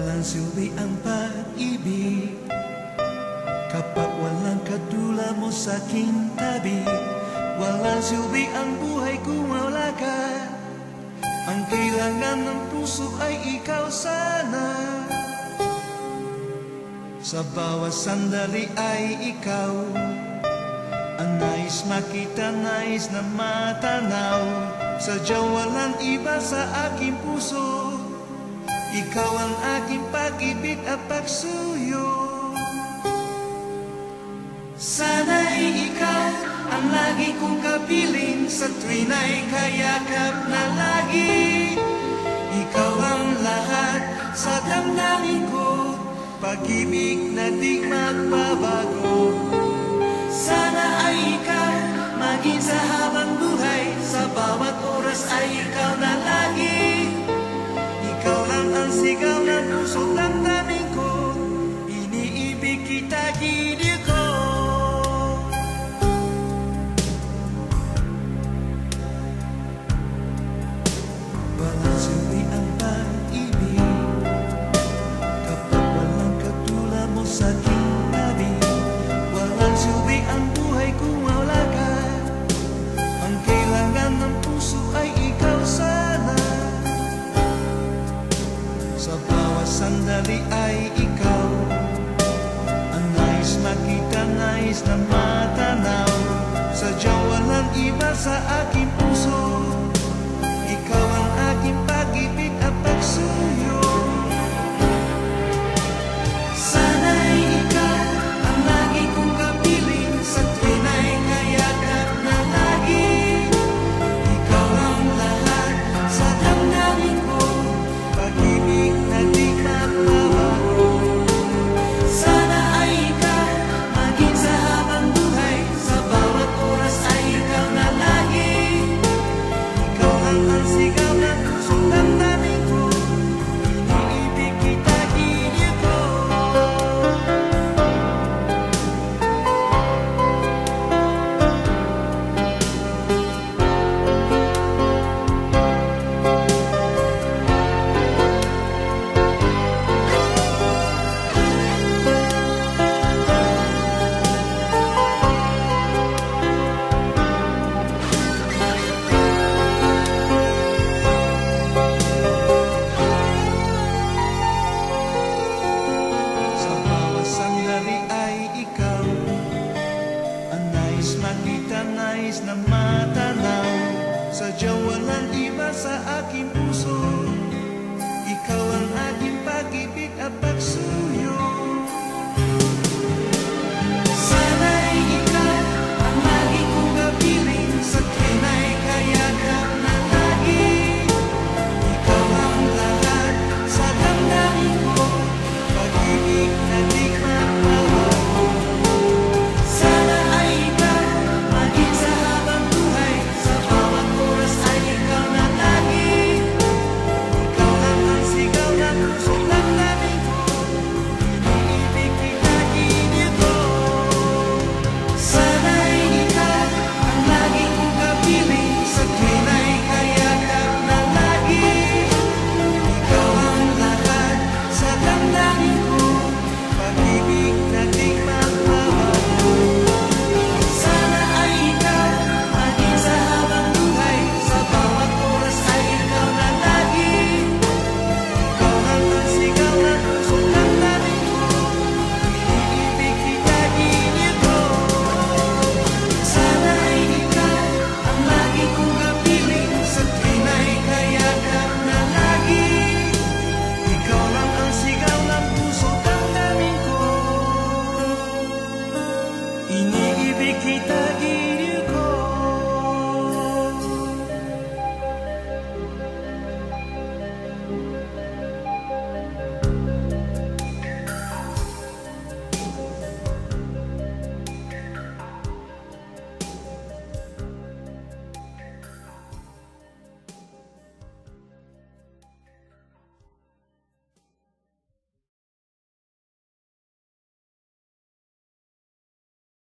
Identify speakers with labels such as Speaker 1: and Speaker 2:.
Speaker 1: Walang silbi ang pag-ibig. Kapag walang kadula mo sa aking tabi Walang silbi ang buhay kung wala ka. Ang kailangan ng puso ay ikaw sana. Sa bawat sandali ay ikaw. Ang nais makita, nais na matanaw. Sadyang walang iba sa aking puso Ikaw ang aking pag-ibig at pagsuyo. Sana'y ikaw ang lagi kong kapiling Sa tuwin ay kayakap na lagi Ikaw ang lahat sa damdamin ko. Pag-ibig na di magbabago. Sana ay ikaw maging sa habang buhay. Sa bawat oras ay ikaw na たぎ makita, nais na matanaw Sadyang walang iba sa akin nakita nais na matanaw. Sadya walang iba sa akin